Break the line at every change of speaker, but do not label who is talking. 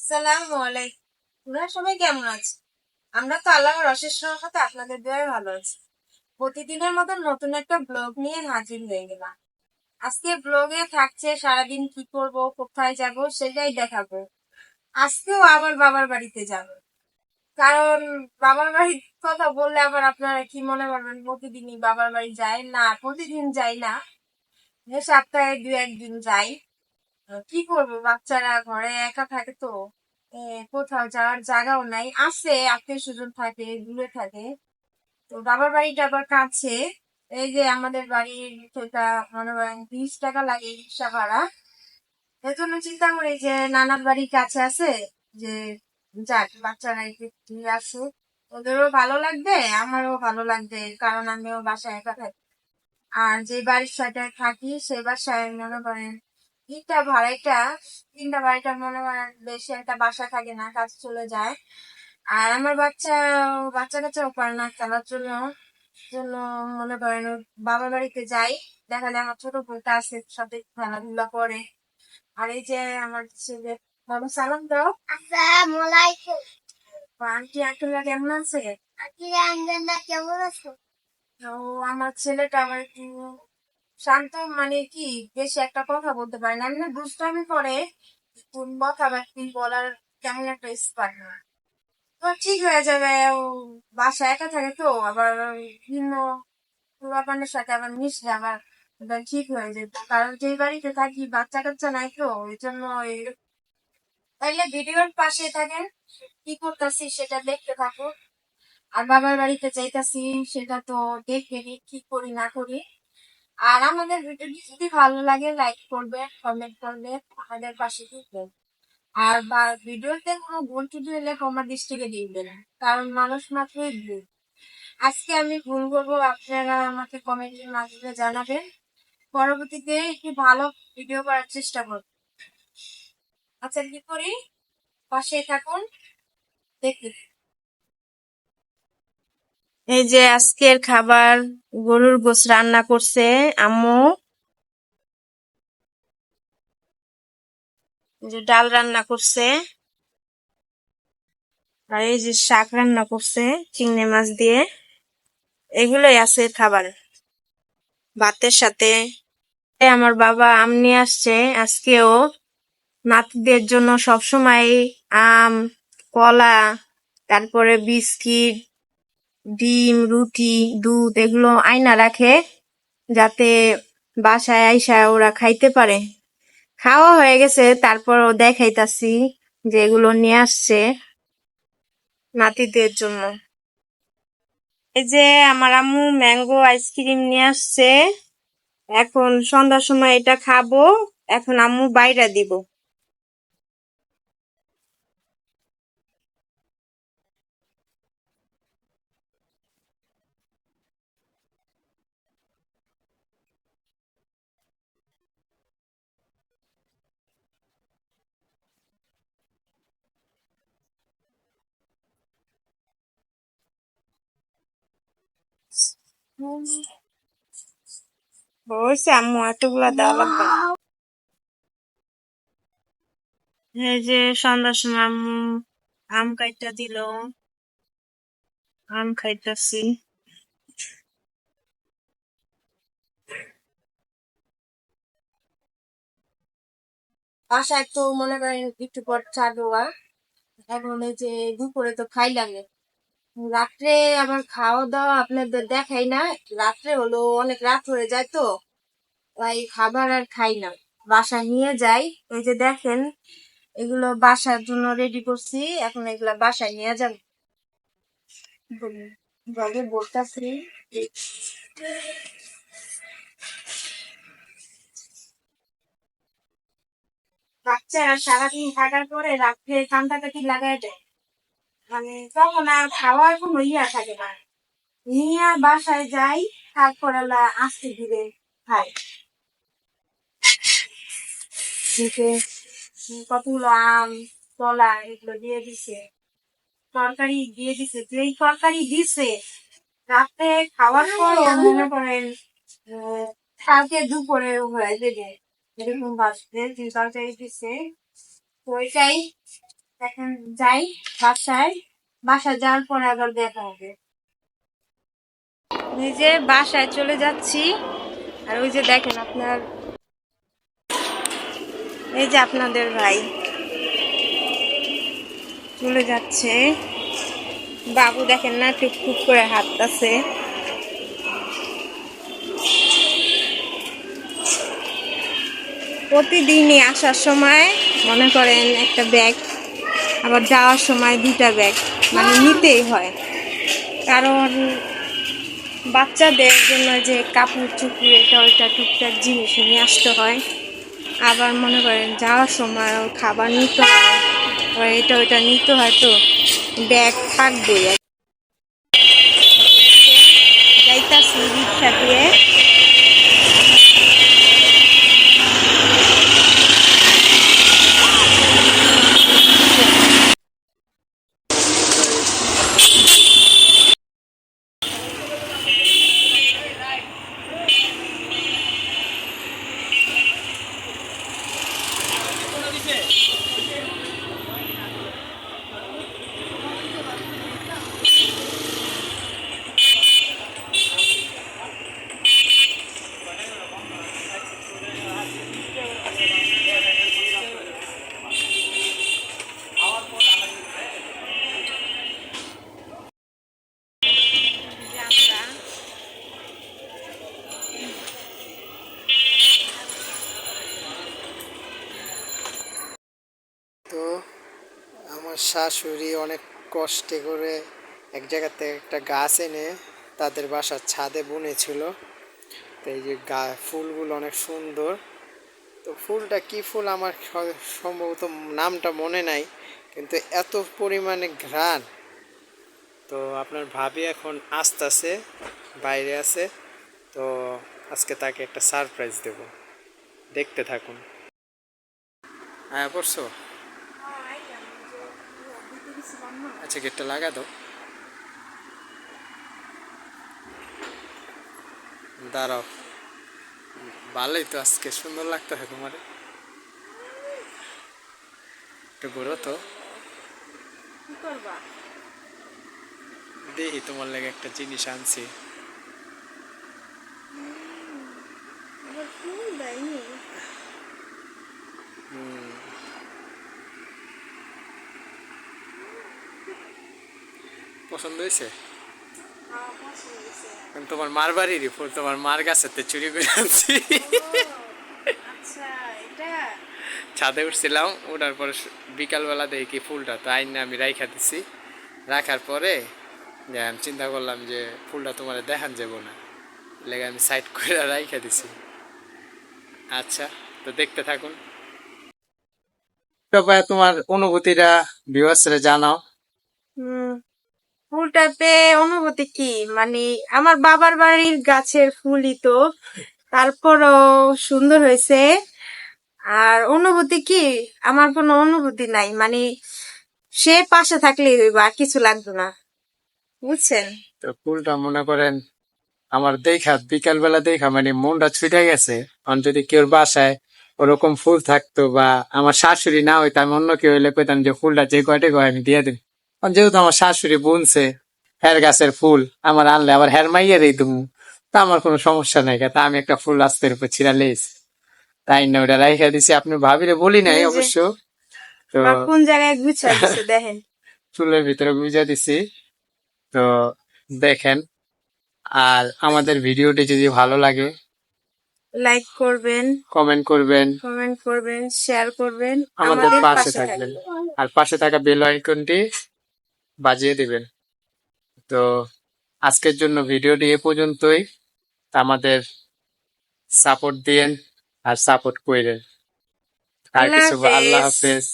আসসালামু আলাইকুম। তোমরা সবাই কেমন আছো? আমরা তো আল্লাহর অশেষ রহমতে আপনাদের দয়ায় ভালো আছি। প্রতিদিনের মতো নতুন একটা ব্লগ নিয়ে হাজির হয়ে গেলাম। আজকে ব্লগে থাকছে সারাদিন কি করব, কোথায় যাব সেটাই দেখাবো। আজকেও আবার বাবার বাড়িতে যাব। কারণ বাবার বাড়ির কথা বললে আবার আপনারা কি মনে করবেন, প্রতিদিনই বাবার বাড়ি যায় না, প্রতিদিন যাই না। সপ্তাহে দু একদিন যাই। কি করব? বাচ্চারা ঘরে একা থাকে তো। কোথাও যাওয়ার জায়গাও নাই। আছে আত্মীয় স্বজন থাকে, দূরে থাকে। তো বাবার বাড়িটা আবার কাছে। এই যে আমাদের বাড়ির থেকে মনে করেন বিশ টাকা লাগে রিক্সা ভাড়া। এর জন্য চিন্তা করি যে নানার বাড়ি কাছে আছে, যে যাক, বাচ্চারা একটু আসুক। ওদেরও ভালো লাগবে, আমারও ভালো লাগবে কারণ আমিও বাসায় একা থাকি। আর যে বাড়ির সাথে থাকি সেই বাসায় মনে করেন তিনটা ভাড়াইটা তিনটা বাড়িটা মনে হয় বেশি একটা বাসা থাকে না কাজ চলে যায়। আর আমার বাচ্চা বাচ্চা কাচ্চাও পারে না খেলার জন্য জন্য মনে করেন বাবার বাড়িতে যাই। দেখা যায় আমার ছোট বোনটা আছে সাথে খেলাধুলা করে। আর এই যে আমার ছেলে বাবা সালাম দাও। আন্টি আঙ্কেলরা কেমন আছে?
কেমন আছো?
ও আমার ছেলেটা আবার শান্ত মানে কি? বেশি একটা কথা বলতে পারে না। এমনি দুষ্টামি করে, কোন কথাবার্তি বলার কেমন একটা স্পার্ট না। তো ঠিক হয়ে যাবে, ও বাসা একা থাকে তো, আবার ভিন্ন পূর্বাপানের সাথে আবার মিশলে আবার ঠিক হয়ে যেত কারণ যে বাড়িতে থাকি বাচ্চা কাচ্চা নাই তো, ওই জন্য এই- তাইলে ভিডিওর পাশে থাকেন, কি করতেছি সেটা দেখতে থাকো আর বাবার বাড়িতে যাইতাছি, সেটা তো দেখে নি, কি করি না করি। আর আমাদের ভিডিওটি যদি ভালো লাগে লাইক করবে কমেন্ট করবে, আমাদের পাশে থাকবে। আর বা, ভিডিওতে কোনো ভুল টুটি হলে তোমার দৃষ্টিকে দিবেন কারণ মানুষ মাত্রই ভুল। আজকে আমি ভুল করব, আপনারা আমাকে কমেন্টের মাধ্যমে জানাবেন। পরবর্তীতে একটু ভালো ভিডিও করার চেষ্টা করব। আচ্ছা কি করি। পাশে থাকুন। দেখতে এই যে আজকের খাবার, গরুর গোস রান্না করছে আম্মু। যে ডাল রান্না করছে। আর এই যে শাক রান্না করছে চিংড়ি মাছ দিয়ে। এগুলোই আছে খাবার। ভাতের সাথে। আমার বাবা আম নিয়ে আসছে। আজকেও নাতিদের জন্য সবসময় আম, কলা, তারপরে বিস্কিট ডিম, রুটি, দুধ এগুলো আয়না রাখে যাতে বাসায় আইসা ওরা খাইতে পারে। খাওয়া হয়ে গেছে, তারপরও দেখাইতাছি যে এগুলো নিয়ে আসছে নাতিদের জন্য। এই যে আমার আম্মু ম্যাঙ্গো আইসক্রিম নিয়ে আসছে। এখন সন্ধ্যার সময় এটা খাব, এখন আম্মু বাইরে দিব। হয়েছে আম্মু এতগুলা দেওয়া লাগবে এই যে সন্ধ্যার সময় আম্মু আম কাইটা দিল। আম খাইতাছি। বাসায় তো মনে করেন একটু পর চা দেওয়া। এখন এই যে দুপুরে তো খাই লাগে রাত্রে আবার খাওয়া দাওয়া আপনাদের দেখাই না। রাত্রে হলো অনেক রাত হয়ে যায় তো, তাই খাবার আর খাই না। বাসায় নিয়ে যাই। এই যে দেখেন, এগুলো বাসার জন্য রেডি করছি। এখন এগুলা বাসায় নিয়ে যাব। জগে বলতেছি বাচ্চারা সারাদিন থাকার পরে রাত্রে ঠান্ডা কাটি লাগাই দেয়। মানে তখন আর খাওয়ার কোনো ইয়া থাকে না। নিয়ে বাসায় যাই, তারপর আস্তে ধীরে খাই দিতে কতগুলো আম, কলা এগুলো দিয়ে দিছে। তরকারি দিয়ে দিছে, যেই তরকারি দিছে, রাতে খাওয়ার পর মনে করেন কালকে দুপুরে হয়ে দেবে। এরকম বাসতে যে তরকারি দিছে, ওইটাই এখন যাই বাসায়। বাসায় যাওয়ার পরে আবার দেখা হবে। নিজে বাসায় চলে যাচ্ছি। আর ওই যে দেখেন আপনার, এই যে আপনাদের ভাই চলে যাচ্ছে। বাবু দেখেন না, টুকটুক করে হাঁটতেছে। প্রতিদিনই আসার সময় মনে করেন একটা ব্যাগ আবার যাওয়ার সময় দুইটা ব্যাগ মানে নিতেই হয়। কারণ বাচ্চাদের জন্য যে কাপড় চুপড়ি, এটা ওইটা টুকটাক জিনিস নিয়ে আসতে হয়। আবার মনে করেন যাওয়ার সময় খাবার নিতে হয় এটা ওইটা নিতে হয়, তো ব্যাগ থাকবেই আর কি। যাইতাছি রিক্সা দিয়ে আমরা
তো আমার শাশুড়ি অনেক কষ্টে করে এক জায়গাতে একটা গাছ এনে তাদের বাসার ছাদে বুনেছিল। তো এই যে গা, ফুলগুলো অনেক সুন্দর। তো ফুলটা কি ফুল আমার সম্ভবত নামটা মনে নাই, কিন্তু এত পরিমাণে ঘ্রাণ। তো আপনার ভাবি এখন আসতেছে, বাইরে আছে। তো আজকে তাকে একটা সারপ্রাইজ দেব। দেখতে থাকুন। হ্যাঁ পড়ছো? আচ্ছা গেটটা লাগা দাও। দাঁড়াও। ভালোই তো আজকে সুন্দর লাগতেছে তোমার। একটু ঘুরো তো। দেখি তোমার লাগে একটা জিনিস আনছি
আবার ফুল দেয়নি
হুম। পছন্দ হয়েছে। আমি তোমার মার বাড়িরই ফুল তোমার মার গাছেতে চুরি করে আনছি।
আচ্ছা
ছাদে উঠছিলাম ওঠার পরে বিকালবেলা দেখি কি ফুলটা তো আইন আমি রাইখা দিছি। রাখার পরে যে আমি চিন্তা করলাম যে ফুলটা তোমার দেখান যাব না। লেগে আমি সাইড করে রাইখা দিছি। আচ্ছা তো দেখতে থাকুন। তোমার অনুভূতিটা ভিউয়ার্সরে জানাও।
হুম। ফুলটা পেয়ে অনুভূতি কি? মানে আমার বাবার বাড়ির গাছের ফুলই তো। তারপরও সুন্দর হয়েছে। আর অনুভূতি কি? আমার কোনো অনুভূতি নাই। মানে সে পাশে থাকলেই হইব, আর কিছু লাগতো না। বুঝছেন?
তো ফুলটা মনে করেন, আমার দেখা, বিকালবেলা দেখা মানে মনটা ছুটে গেছে। যদি কেউ বাসায় ওরকম ফুল থাকতো বা আমার শাশুড়ি না হইতো, আমি অন্য কেউ হইলে কইতাম যে ফুলটা যে কয়টে কয়, আমি দিয়ে কারণ যেহেতু আমার শাশুড়ি বুনছে হের গাছের ফুল আমার আনলে আবার হের মাইয়ারই তুমি তা আমার কোনো সমস্যা নাই তা আমি একটা ফুল আস্তের উপর ছিড়া লেস তাই না ওটা রাইখা দিছি। আপনি ভাবিরে বলি নাই অবশ্য। তো
কোন জায়গায় গুছাই দিছে দেখেন।
চুলের ভিতরে গুজা দিছি। তো দেখেন আর আমাদের ভিডিওটি যদি ভালো লাগে
লাইক করবেন
কমেন্ট করবেন
কমেন্ট করবেন শেয়ার করবেন।
আমাদের পাশে থাকবেন। আর পাশে থাকা বেল আইকনটি বাজিয়ে দিবেন। তো আজকের জন্য ভিডিওটি এ পর্যন্তই। আমাদের সাপোর্ট দিয়েন আর সাপোর্ট করেন আর
আল্লাহ
কিছু আল্লাহ। হাফেজ।